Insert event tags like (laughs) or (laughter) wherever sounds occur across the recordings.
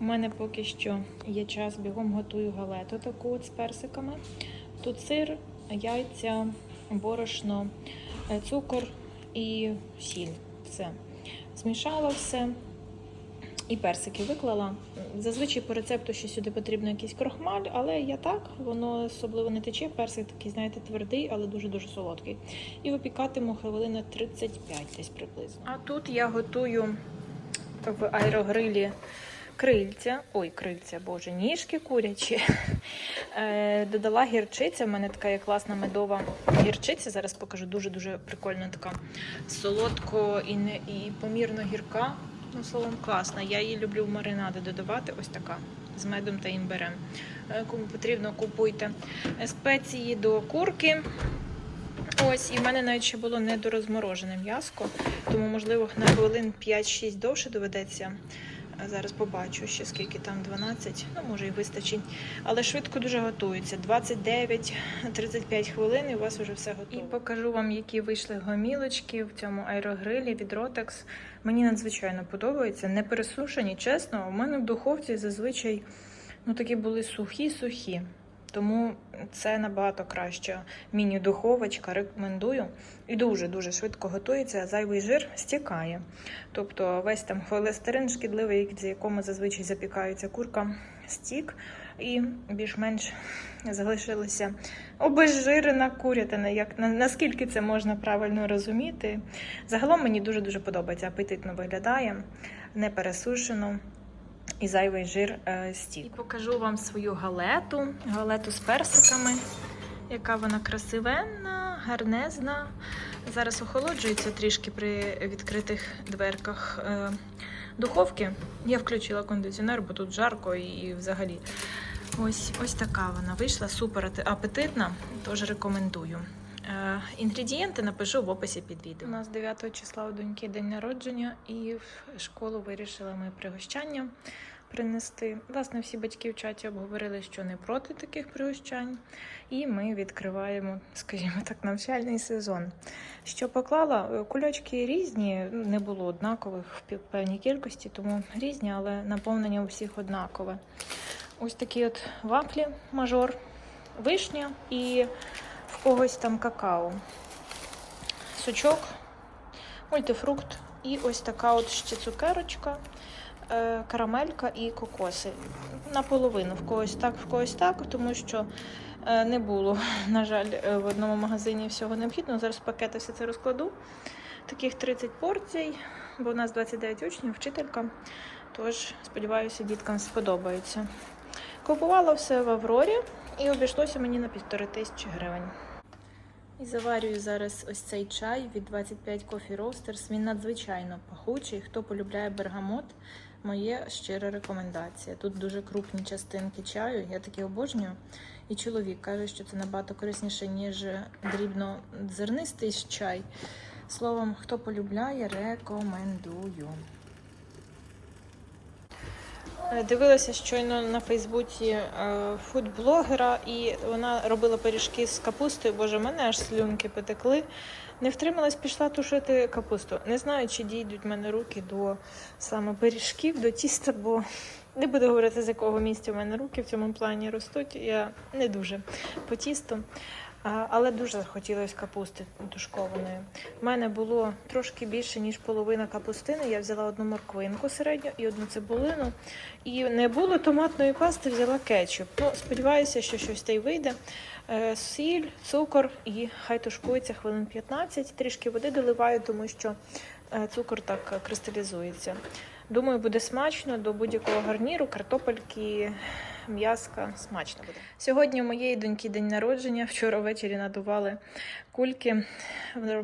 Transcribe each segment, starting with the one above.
У мене поки що є час, бігом готую галету таку от з персиками. Тут сир, яйця, борошно, е, цукор і сіль. Все. Змішала все. І персики виклала. Зазвичай по рецепту ще сюди потрібно якийсь крохмаль, але я так, воно особливо не тече. Персик такий, знаєте, твердий, але дуже-дуже солодкий. І випікатиму хвилина 35 десь приблизно. А тут я готую в аерогрилі крильця. Ой, крильця, боже, ніжки курячі. (laughs) Е, Додала гірчиця. У мене така є класна медова гірчиця. Зараз покажу дуже-дуже прикольна така солодко і не і помірно гірка. Ну, словом, класна. Я її люблю в маринади додавати. Ось така з медом та імбирем. Е, Кому потрібно, купуйте Е, спеції до курки. Ось, і в мене навіть ще було недорозморожене м'яско, тому, можливо, на хвилин 5-6 довше доведеться. Зараз побачу ще скільки там 12, ну може і вистачить. Але швидко дуже готується. 29-35 хвилин і у вас вже все готово. І покажу вам, які вийшли гомілочки в цьому аерогрилі від Rotex. Мені надзвичайно подобається. Не пересушені, чесно. У мене в духовці зазвичай ну, такі були сухі-сухі. Тому це набагато краще. Міні-духовочка рекомендую. І дуже-дуже швидко готується, зайвий жир стікає. Тобто весь там холестерин шкідливий, з якому зазвичай запікається курка, стік, і більш-менш залишилося обезжирена курятина. Як на- наскільки це можна правильно розуміти? Загалом мені дуже-дуже подобається. Апетитно виглядає, не пересушено. І зайвий жир е, стік. І покажу вам свою галету, галету з персиками, яка вона красивенна, гарнезна. Зараз охолоджується трішки при відкритих дверках е, духовки. Я включила кондиціонер, бо тут жарко і, і взагалі. Ось, ось така вона вийшла, супер апетитна, тож рекомендую. Е, Інгредієнти напишу в описі під відео. У нас 9 числа у доньки день народження, і в школу вирішили ми пригощання принести. Власне, всі батьки в чаті обговорили, що не проти таких пригощань, і ми відкриваємо, скажімо так, навчальний сезон. Що поклала? Е, Кульочки різні, не було однакових в певній кількості, тому різні, але наповнення у всіх однакове. Ось такі от вафлі, мажор, вишня і в когось там какао. Сучок, мультифрукт і ось така от ще цукерочка, е, карамелька і кокоси. Наполовину, в когось так, в когось так, тому що е, не було, (laughs) на жаль, е, в одному магазині всього необхідного. Зараз пакети все це розкладу. Таких 30 порцій, бо у нас 29 учнів, вчителька. Тож, сподіваюся, діткам сподобається. Купувала все в Аврорі і обійшлося мені на півтори тисячі гривень. І заварюю зараз ось цей чай від 25 Coffee Roasters. Він надзвичайно пахучий. Хто полюбляє бергамот, моє щира рекомендація. Тут дуже крупні частинки чаю, я такі обожнюю. І чоловік каже, що це набагато корисніше, ніж дрібнозернистий чай. Словом, хто полюбляє, рекомендую. Е, Дивилася щойно на Фейсбуці е, фудблогера, і вона робила пиріжки з капустою. Боже, мене аж слюнки потекли. Не втрималась, пішла тушити капусту. Не знаю, чи дійдуть в мене руки до саме пиріжків, до тіста, бо не буду говорити, з якого місця в мене руки в цьому плані ростуть. Я не дуже по тісту. Але дуже хотілося капусти тушкованої. У мене було трошки більше, ніж половина капустини. Я взяла одну морквинку середню і одну цибулину. І не було томатної пасти, взяла кетчуп. Ну, сподіваюся, що щось та й вийде. Е, Сіль, цукор і хай тушкується хвилин 15. Трішки води доливаю, тому що е, цукор так кристалізується. Думаю, буде смачно до будь-якого гарніру, картопельки, м'яска. Смачно буде. Сьогодні у моєї доньки день народження. Вчора ввечері надували кульки.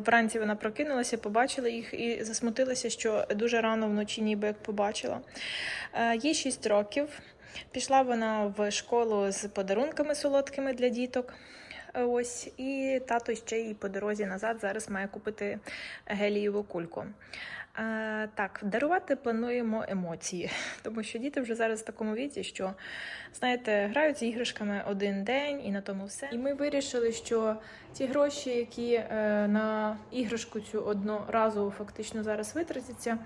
Вранці вона прокинулася, побачила їх і засмутилася, що дуже рано вночі ніби як побачила. Е, Їй 6 років. Пішла вона в школу з подарунками солодкими для діток. Е, Ось, і тато ще їй по дорозі назад зараз має купити гелієву кульку. Так, дарувати плануємо емоції, (laughs) тому що діти вже зараз в такому віці, що знаєте, грають з іграшками один день і на тому все. І ми вирішили, що ті гроші, які е, на іграшку цю одноразову фактично зараз витратяться,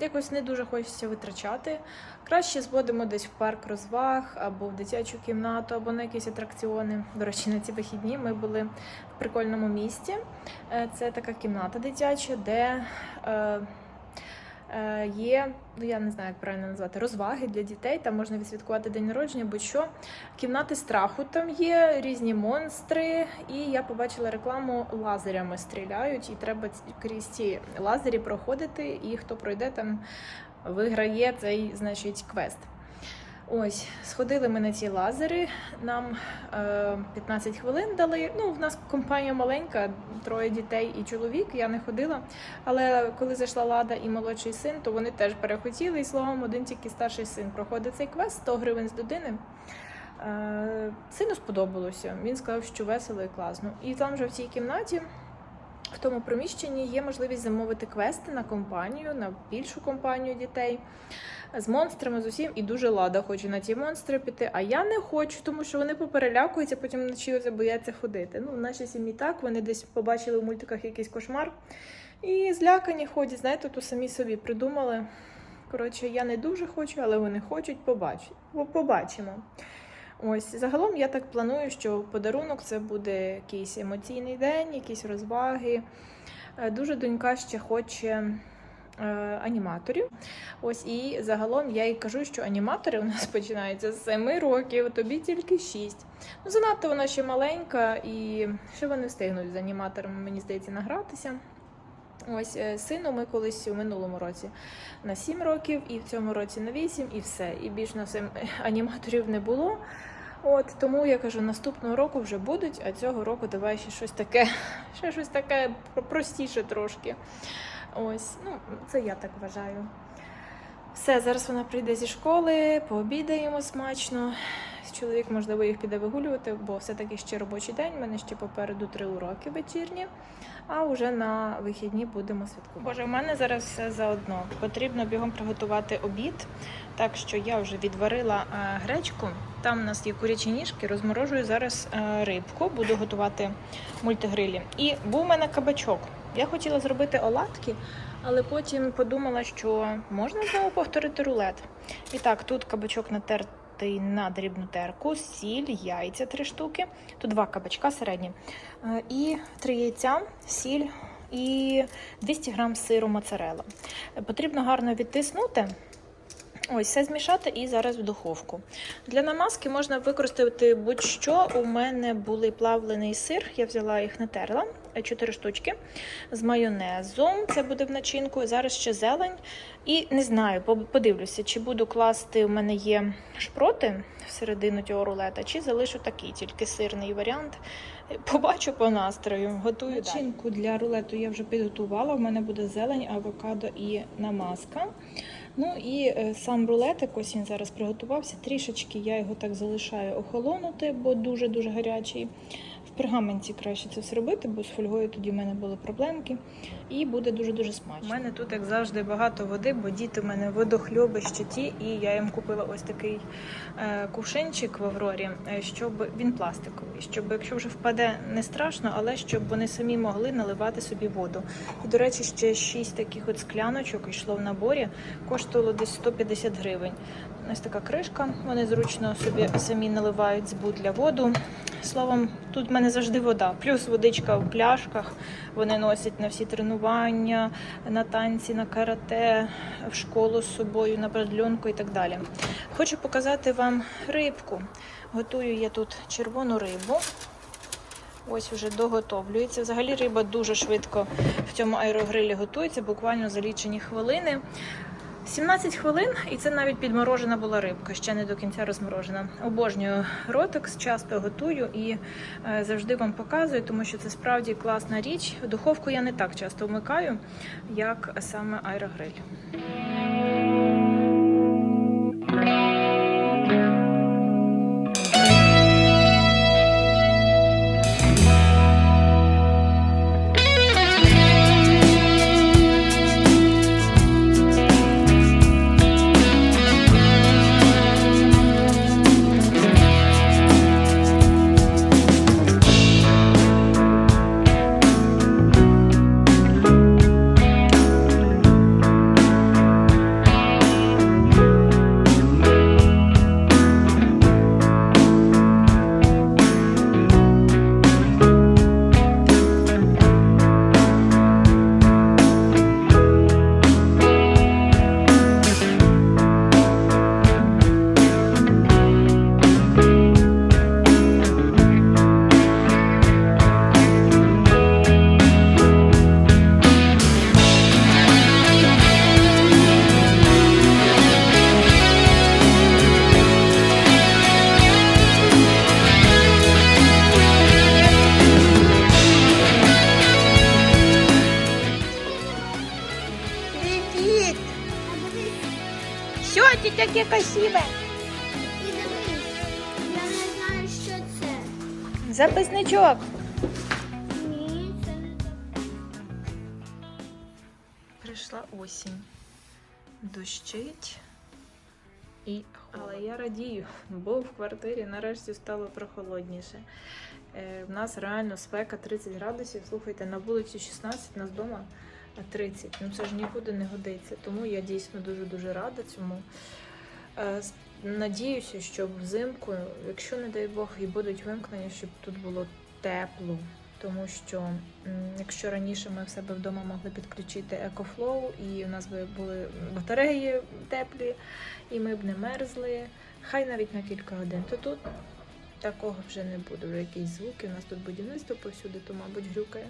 якось не дуже хочеться витрачати. Краще зводимо десь в парк розваг або в дитячу кімнату, або на якісь атракціони. До речі, на ці вихідні ми були в прикольному місті. Е, Це така кімната дитяча, де е, е, є, ну я не знаю, як правильно назвати, розваги для дітей. Там можна відсвяткувати день народження, будь-що. Кімнати страху там є, різні монстри. І я побачила рекламу лазерями стріляють, і треба крізь ці лазері проходити. І хто пройде там, виграє цей, значить, квест. Ось, сходили ми на ці лазери. Нам е, 15 хвилин дали. Ну, в нас компанія маленька, троє дітей і чоловік. Я не ходила. Але коли зайшла лада і молодший син, то вони теж перехотіли. І словом, один тільки старший син проходить цей квест 100 гривень з людини. Е, сину сподобалося. Він сказав, що весело і класно. І там же в цій кімнаті. В тому приміщенні є можливість замовити квести на компанію, на більшу компанію дітей з монстрами з усім, і дуже лада хоче на ті монстри піти. А я не хочу, тому що вони поперелякуються, потім вночі бояться ходити. Ну, в нашій сім'ї так, вони десь побачили в мультиках якийсь кошмар і злякані ходять. Знаєте, то самі собі придумали. Коротше, я не дуже хочу, але вони хочуть побачити. Побачимо. Ось загалом я так планую, що подарунок це буде якийсь емоційний день, якісь розваги. Е, Дуже донька ще хоче аніматорів. Ось і загалом я їй кажу, що аніматори у нас (laughs) починаються з 7 років, тобі тільки 6. Ну, занадто вона ще маленька, і ще вони встигнуть з аніматорами, мені здається, награтися. Ось е, сину ми колись у минулому році на 7 років, і в цьому році на 8, і все. І більш на 7 (laughs) аніматорів не було. От тому я кажу, наступного року вже будуть, а цього року давай ще щось таке, (laughs) ще щось таке простіше трошки. Ось, ну це я так вважаю. Все, зараз вона прийде зі школи, пообідаємо смачно. Чоловік, можливо, їх піде вигулювати, бо все-таки ще робочий день. У мене ще попереду три уроки вечірні, а вже на вихідні будемо святкувати. Боже, у мене зараз все заодно. Потрібно бігом приготувати обід. Так що я вже відварила е, гречку. Там у нас є курячі ніжки, розморожую зараз е, рибку, буду готувати мультигрилі. І був у мене кабачок. Я хотіла зробити оладки, але потім подумала, що можна знову повторити рулет. І так, тут кабачок натертий на дрібну терку, сіль, яйця три штуки. Тут два кабачка середні. Е, І три яйця, сіль і 200 грам сиру моцарелла. Потрібно гарно відтиснути. Ось все змішати і зараз в духовку. Для намазки можна використати будь-що. У мене були плавлений сир, я взяла їх натерла, 4 штучки з майонезом. Це буде в начинку. Зараз ще зелень. І не знаю, подивлюся, чи буду класти. У мене є шпроти всередину цього рулета, чи залишу такий, тільки сирний варіант. Побачу по настрою. Готую начинку для рулету. Я вже підготувала. У мене буде зелень, авокадо і намазка. Ну і е, сам рулетик, ось він зараз приготувався. Трішечки я його так залишаю охолонути, бо дуже-дуже гарячий. В пергаменті краще це все робити, бо з фольгою тоді в мене були проблемки. І буде дуже-дуже смачно. У мене тут, як завжди, багато води, бо діти в мене водохльоби ще ті, і я їм купила ось такий е, кувшинчик в Аврорі, е, щоб він пластиковий, щоб якщо вже впаде, не страшно, але щоб вони самі могли наливати собі воду. І, до речі, ще шість таких от скляночок йшло в наборі, коштувало десь 150 гривень. Ось така кришка. Вони зручно собі самі наливають з бутля воду. Словом, тут в мене завжди вода. Плюс водичка в пляшках. Вони носять на всі тренування, на танці, на карате, в школу з собою, на продльонку і так далі. Хочу показати вам рибку. Готую я тут червону рибу. Ось вже доготовлюється. Взагалі риба дуже швидко в цьому аерогрилі готується, буквально за лічені хвилини. 17 хвилин, і це навіть підморожена була рибка, ще не до кінця розморожена. Обожнюю ротекс, часто готую і е, завжди вам показую, тому що це справді класна річ. Духовку я не так часто вмикаю, як саме аерогриль. Таке красиве. І дивись, я не знаю, що це. Записничок. Ні, це не так. Прийшла осінь. Дощить. І... Але я радію, бо в квартирі нарешті стало прохолодніше. Е, в нас реально спека 30 градусів. Слухайте, на вулиці 16, у нас вдома 30. Ну це ж нікуди не годиться. Тому я дійсно дуже-дуже рада цьому. Е, Надіюся, що взимку, якщо, не дай Бог, і будуть вимкнення, щоб тут було тепло. Тому що якщо раніше ми в себе вдома могли підключити екофлоу, і у нас би були батареї теплі, і ми б не мерзли, хай навіть на кілька годин, то тут такого вже не буде. Якісь звуки. У нас тут будівництво повсюди, то, мабуть, грюкає.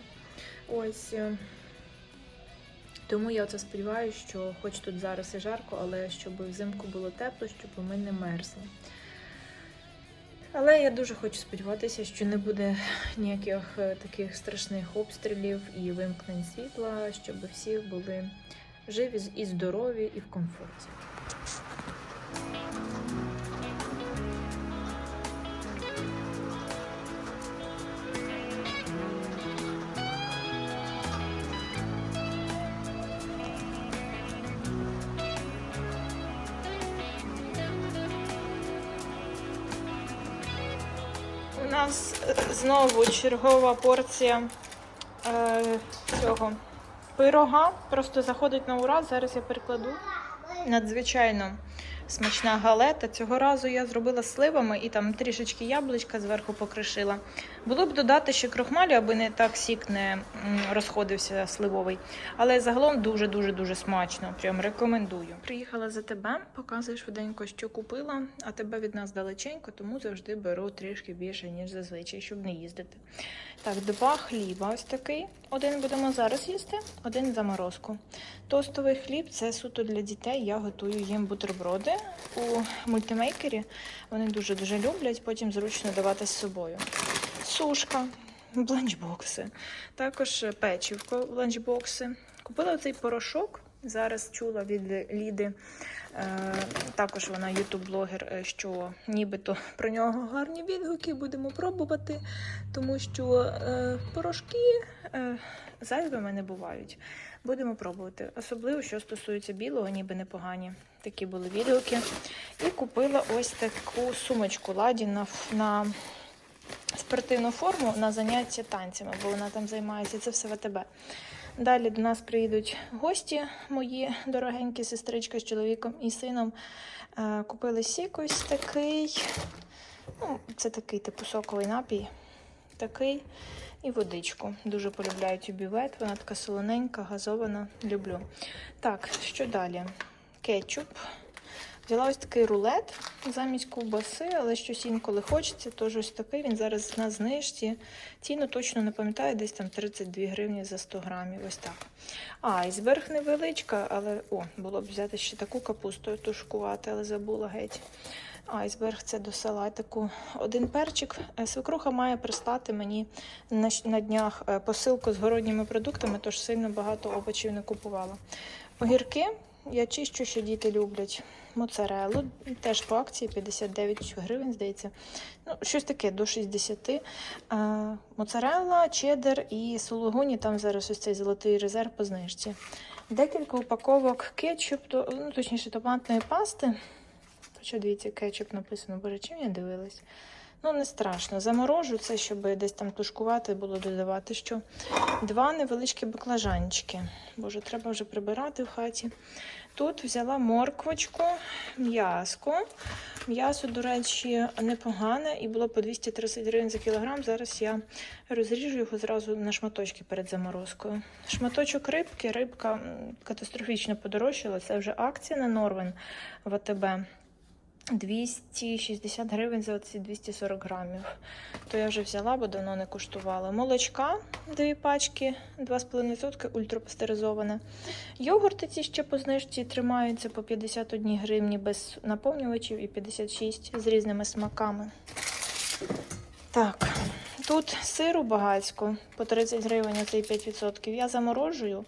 Ось. Тому я оце сподіваюся, що хоч тут зараз і жарко, але щоб взимку було тепло, щоб ми не мерзли. Але я дуже хочу сподіватися, що не буде ніяких е, таких страшних обстрілів і вимкнень світла, щоб всі були живі і здорові і в комфорті. Нас е, знову чергова порція е, цього пирога. Просто заходить на ура. Зараз я перекладу. Надзвичайно смачна галета. Цього разу я зробила сливами і там трішечки яблучка зверху покришила. Було б додати ще крохмалю, аби не так сік не розходився сливовий. Але загалом дуже-дуже дуже смачно. Прям рекомендую. Приїхала за тебе, показую швиденько, що купила, а тебе від нас далеченько, тому завжди беру трішки більше, ніж зазвичай, щоб не їздити. Так, два хліба ось такий. Один будемо зараз їсти, один заморозку. Тостовий хліб це суто для дітей. Я готую їм бутерброди у мультимейкері. Вони дуже-дуже люблять, потім зручно давати з собою. Сушка, бланчбокси, також печівко, ланчбокси. Купила цей порошок. Зараз чула від Ліди, е, також вона ютуб-блогер, е, що нібито про нього гарні відгуки будемо пробувати, тому що е, порошки е, зайвими не бувають. Будемо пробувати. Особливо, що стосується білого, ніби непогані. Такі були відгуки. І купила ось таку сумочку ладі на, на спортивну форму на заняття танцями, бо вона там займається. Це все ВТБ. Далі до нас приїдуть гості, мої дорогенькі сестричка з чоловіком і сином. Е, Купили сік ось такий. Ну, це такий типу соковий напій. Такий. І водичку. Дуже полюбляю бювет. Вона така солоненька, газована. Люблю. Так, що далі? Кетчуп. Взяла ось такий рулет замість ковбаси, але щось інколи хочеться. Тож ось такий він зараз на знижці. Ціну точно не пам'ятаю, десь там 32 гривні за 100 грамів. Ось так. Айсберг невеличка, але о, було б взяти ще таку капусту тушкувати, але забула геть. Айсберг це до салатику. Один перчик. Е, Свекруха має прислати мені на, днях е, посилку з городніми продуктами, тож сильно багато овочів не купувала. Огірки я чищу, що діти люблять. Моцарелу теж по акції 59 гривень, здається. Ну, щось таке до 60. Е, Моцарелла, чеддер і сулугуні. Там зараз ось цей золотий резерв по знижці. Декілька упаковок кетчуп, ну, точніше, томатної пасти. Хоча дивіться, кетчуп написано, боже, чим я дивилась? Ну, не страшно. Заморожу це, щоб десь там тушкувати, було додавати що. Два невеличкі баклажанчики. Боже, треба вже прибирати в хаті. Тут взяла морквочку, м'яско. М'ясо, до речі, непогане і було по 230 гривень за кілограм. Зараз я розріжу його зразу на шматочки перед заморозкою. Шматочок рибки, рибка катастрофічно подорожчала. Це вже акція на Норвен в АТБ. 260 гривень за ці 240 грамів. То я вже взяла, бо давно не куштувала. Молочка, дві пачки, 2,5% ультрапастеризоване. Йогурти ці ще по знижці тримаються по 51 гривні без наповнювачів і 56 з різними смаками. Так, тут сиру багацько по 30 гривень, оцей 5%. Я заморожую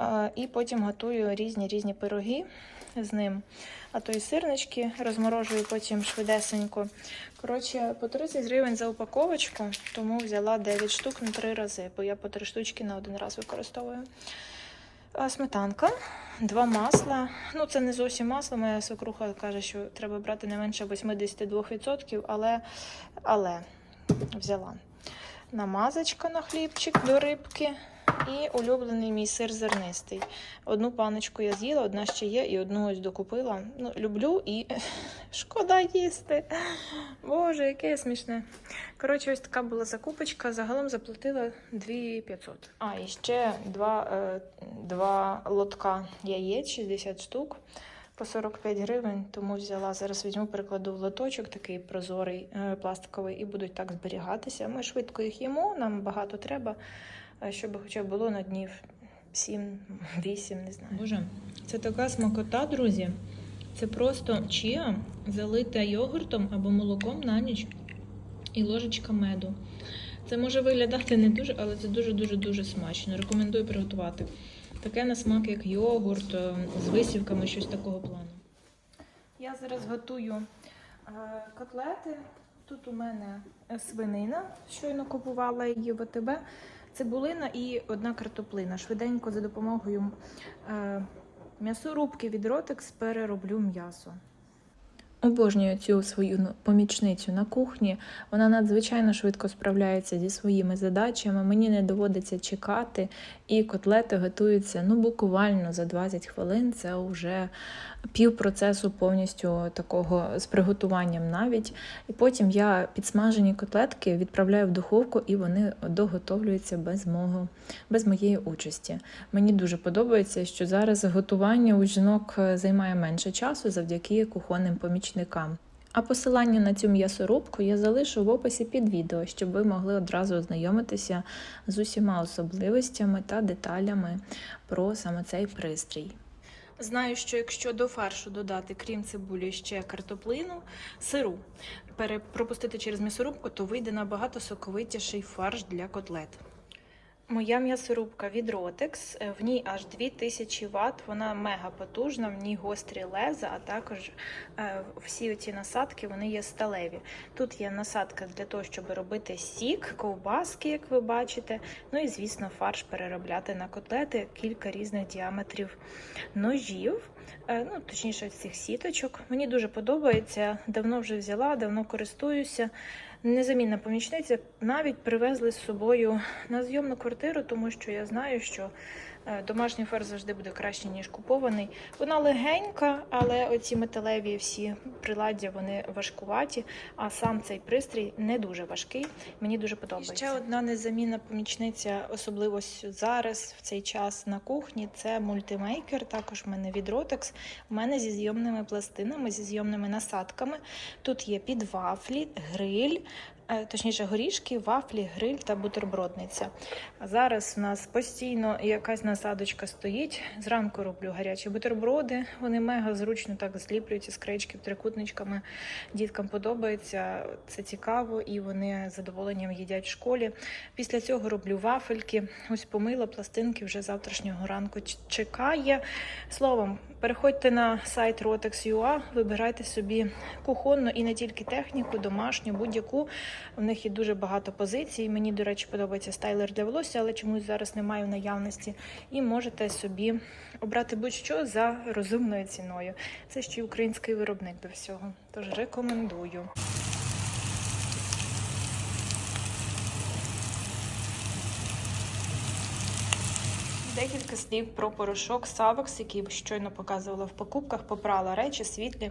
е, і потім готую різні різні пироги. З ним. А то і сирнички розморожую потім швидесенько. Коротше, по 30 гривень за упаковочку, тому взяла 9 штук на 3 рази, бо я по 3 штучки на один раз використовую. Сметанка, два масла. Ну, це не зовсім масло. Моя свекруха каже, що треба брати не менше 82%, але, але взяла. Намазочка на хлібчик до рибки. І улюблений мій сир зернистий. Одну паночку я з'їла, одна ще є, і одну ось докупила. Ну, люблю і (laughs) шкода їсти. Боже, яке смішне. Коротше, ось така була закупочка. Загалом заплатила 2500. А, і ще два, е, два лотка яєць, 60 штук. По 45 гривень, тому взяла. Зараз візьму, перекладу в лоточок, такий прозорий, е, пластиковий, і будуть так зберігатися. Ми швидко їх їмо, нам багато треба, е, щоб хоча б було на днів 7-8, не знаю. Боже, це така смакота, друзі. Це просто чія, залита йогуртом або молоком на ніч і ложечка меду. Це може виглядати не дуже, але це дуже-дуже дуже смачно. Рекомендую приготувати. Таке на смак, як йогурт, е, з висівками, щось такого плану. Я зараз готую е, котлети. Тут у мене свинина, щойно купувала її в АТБ, цибулина і одна картоплина. Швиденько за допомогою е, м'ясорубки від Ротекс перероблю м'ясо. Обожнюю цю свою ну, помічницю на кухні. Вона надзвичайно швидко справляється зі своїми задачами. Мені не доводиться чекати, і котлети готуються ну буквально за 20 хвилин. Це вже пів процесу повністю такого з приготуванням навіть. І потім я підсмажені котлетки відправляю в духовку, і вони доготовлюються без мого, без моєї участі. Мені дуже подобається, що зараз готування у жінок е, займає менше часу завдяки кухонним помічникам. А посилання на цю м'ясорубку я залишу в описі під відео, щоб ви могли одразу ознайомитися з усіма особливостями та деталями про саме цей пристрій. Знаю, що якщо до фаршу додати, крім цибулі, ще картоплину, сиру, пропустити через м'ясорубку, то вийде набагато соковитіший фарш для котлет. Моя м'ясорубка від Rotex, е, в ній аж 2000 Вт, вона мега потужна, в ній гострі леза, а також е, всі ці насадки вони є сталеві. Тут є насадка для того, щоб робити сік, ковбаски, як ви бачите. Ну і, звісно, фарш переробляти на котлети, кілька різних діаметрів ножів. е, Ну, точніше, цих сіточок. Мені дуже подобається. Давно вже взяла, давно користуюся. Незамінна помічниця навіть привезли з собою на зйомну квартиру, тому що я знаю, що домашній фарш завжди буде краще, ніж купований. Вона легенька, але оці металеві всі приладдя вони важкуваті, а сам цей пристрій не дуже важкий. Мені дуже подобається. І ще одна незамінна помічниця, особливо зараз, в цей час на кухні, це мультимейкер. Також в мене від Rotex. У мене зі зйомними пластинами, зі зйомними насадками. Тут є під вафлі, гриль, е, точніше горішки, вафлі, гриль та бутербродниця. Зараз у нас постійно якась насадочка стоїть. Зранку роблю гарячі бутерброди. Вони мега зручно так зліплюються з кречків, трикутничками. Діткам подобається, це цікаво, і вони з задоволенням їдять в школі. Після цього роблю вафельки. Ось помила пластинки вже завтрашнього ранку чекає. Словом, переходьте на сайт Rotex.ua, вибирайте собі кухонну і не тільки техніку, домашню, будь-яку. У них є дуже багато позицій. Мені, до речі, подобається стайлер для волосся, але чомусь зараз немає в наявності. І можете собі обрати будь-що за розумною ціною. Це ще й український виробник до всього. Тож рекомендую. Декілька слів про порошок Савекс, який щойно показувала в покупках. Попрала речі світлі.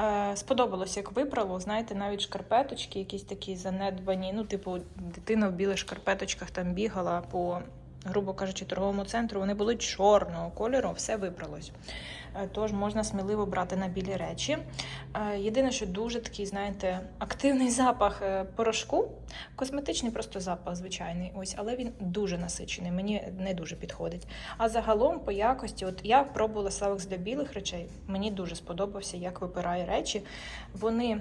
Е, сподобалось, як випрало. Знаєте, навіть шкарпеточки, якісь такі занедбані. Ну, типу, дитина в білих шкарпеточках там бігала по, грубо кажучи, торговому центру. Вони були чорного кольору, все випралось. Е, Тож можна сміливо брати на білі речі. Е, Єдине, що дуже такий, знаєте, активний запах е, порошку. Косметичний просто запах звичайний, ось, але він дуже насичений, мені не дуже підходить. А загалом по якості, от я пробувала Савекс для білих речей. Мені дуже сподобався, як випирає речі. Вони,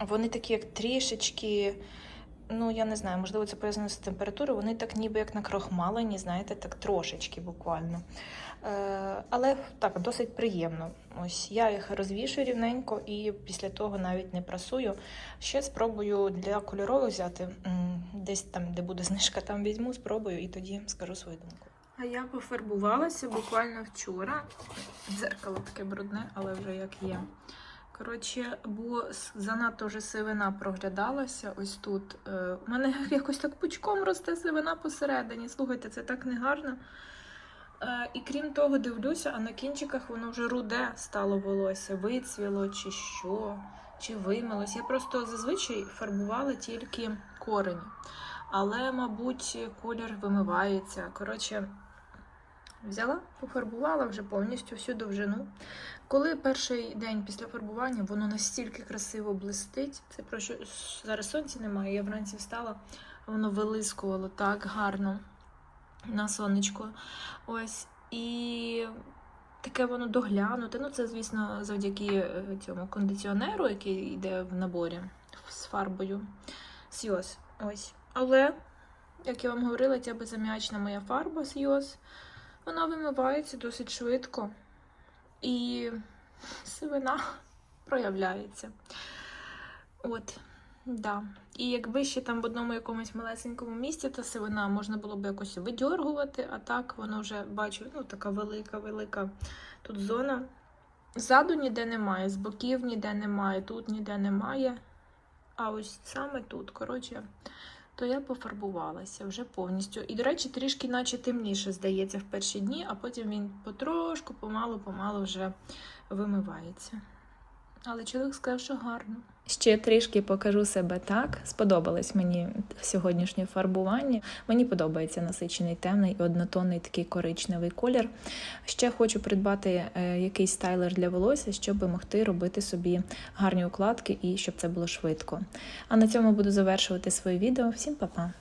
вони такі, як трішечки. Ну я не знаю, можливо, це пов'язано з температурою. Вони так ніби як накрохмалені, знаєте, так трошечки буквально. Е, але так, досить приємно. Ось я їх розвішую рівненько і після того навіть не прасую. Ще спробую для кольорових взяти. Десь там, де буде знижка, там візьму, спробую і тоді скажу свою думку. А я пофарбувалася буквально вчора. Дзеркало таке брудне, але вже як є. Коротше, бо занадто вже сивина проглядалася ось тут. Е, У мене (laughs) якось так пучком росте сивина посередині. Слухайте, це так негарно. Е, І крім того, дивлюся, а на кінчиках воно вже руде стало волосся, вицвіло чи що, чи вимилось. Я просто зазвичай фарбувала тільки корені. Але, мабуть, колір вимивається. Коротше, взяла, пофарбувала вже повністю всю довжину. Коли перший день після фарбування воно настільки красиво блистить, це про що зараз сонця немає. Я вранці встала, воно вилискувало так гарно на сонечко. Ось. І таке воно доглянуте. Ну, це, звісно, завдяки е, цьому кондиціонеру, який йде в наборі з фарбою. Сйоз. Ось. Але, як я вам говорила, ця безам'ячна моя фарба Сйоз, вона вимивається досить швидко. І сивина проявляється. От, да. І якби ще там в одному якомусь малесенькому місці та сивина можна було б якось видьоргувати, а так воно вже бачу, ну така велика, велика тут зона. Ззаду ніде немає, з боків ніде немає, тут ніде немає. А ось саме тут, коротше, то я пофарбувалася вже повністю. І, до речі, трішки наче темніше здається в перші дні, а потім він потрошку, помалу-помалу вже вимивається. Але чоловік сказав, що гарно. Ще трішки покажу себе так. Сподобалось мені сьогоднішнє фарбування. Мені подобається насичений темний і однотонний такий коричневий колір. Ще хочу придбати е, якийсь стайлер для волосся, щоб могти робити собі гарні укладки і щоб це було швидко. А на цьому буду завершувати своє відео. Всім па-па!